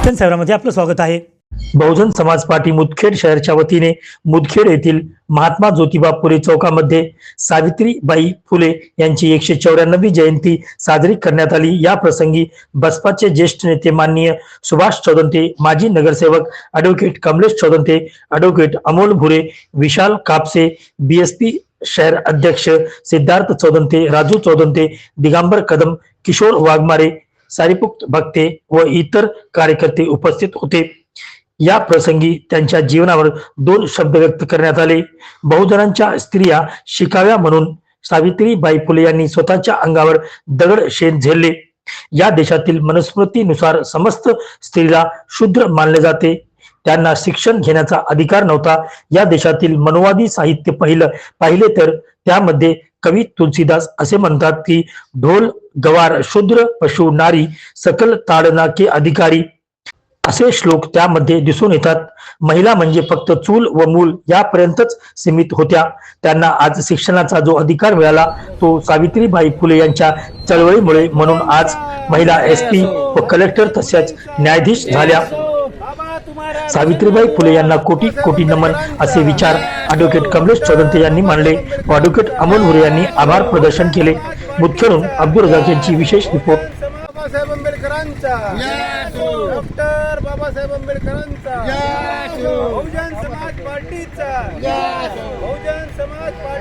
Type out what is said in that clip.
दर्शन सेवरामध्ये आपलं स्वागत आहे. बहुजन समाज पार्टी मुदखेड शहरच्या वतीने मुदखेड येथील महात्मा ज्योतिबा फुले चौकामध्ये सावित्रीबाई फुले यांची एकशे चौऱ्याण्णवी जयंती साजरी करण्यात आली. या प्रसंगी बसपाचे ज्येष्ठ नेते माननीय सुभाष चौदंते माजी नगरसेवक advocate Kamlesh Chaudante advocate Amol Bhure Vishal Kapse BSP शहर अध्यक्ष सिद्धार्थ चौदंते राजू चौदंते दिगंबर कदम किशोर वाघमारे सारीपुक्त भक्ते व इतर कार्यकर्ते उपस्थित होते. या प्रसंगी त्यांच्या जीवनावर दोन शब्द व्यक्त करण्यात आले. बहुजनांच्या स्त्रिया शिकाव्या म्हणून सावित्रीबाई फुले यांनी स्वतःच्या अंगावर दगड शेण झेलले. या देशातील मनुस्मृतीनुसार समस्त स्त्रीला शूद्र मानले जाते. त्यांना शिक्षण घेण्याचा अधिकार नव्हता. या देशातील मनोवादी साहित्य पहिलं पाहिले तर त्यामध्ये कवी तुलसीदास असे म्हणतात की ढोल गवार शूद्र पशु नारी सकल ताडना के अधिकारी असे श्लोक त्यामध्ये दिसून येतात. महिला म्हणजे फक्त चूल व मूल यापर्यंतच सीमित होत्या. त्यांना आज शिक्षणाचा जो अधिकार मिळाला तो सावित्रीबाई फुले यांच्या चळवळीमुळे म्हणून आज महिला एस पी व कलेक्टर तसेच न्यायाधीश झाल्या. सावित्रीबाई फुले यांना कोटी कोटी नमन असे विचार ॲडव्होकेट कमलेश चौदंते यांनी मांडले. व ॲडव्होकेट अमोल हुरे यांनी आभार प्रदर्शन केले. मुख्यरून अब्दुल रजाक यांची विशेष रिपोर्ट. बाबासाहेब आंबेडकरांचा. डॉक्टर बाबासाहेब आंबेडकरांचा. बहुजन समाज पार्टीचा. बहुजन समाज पार्टीचा.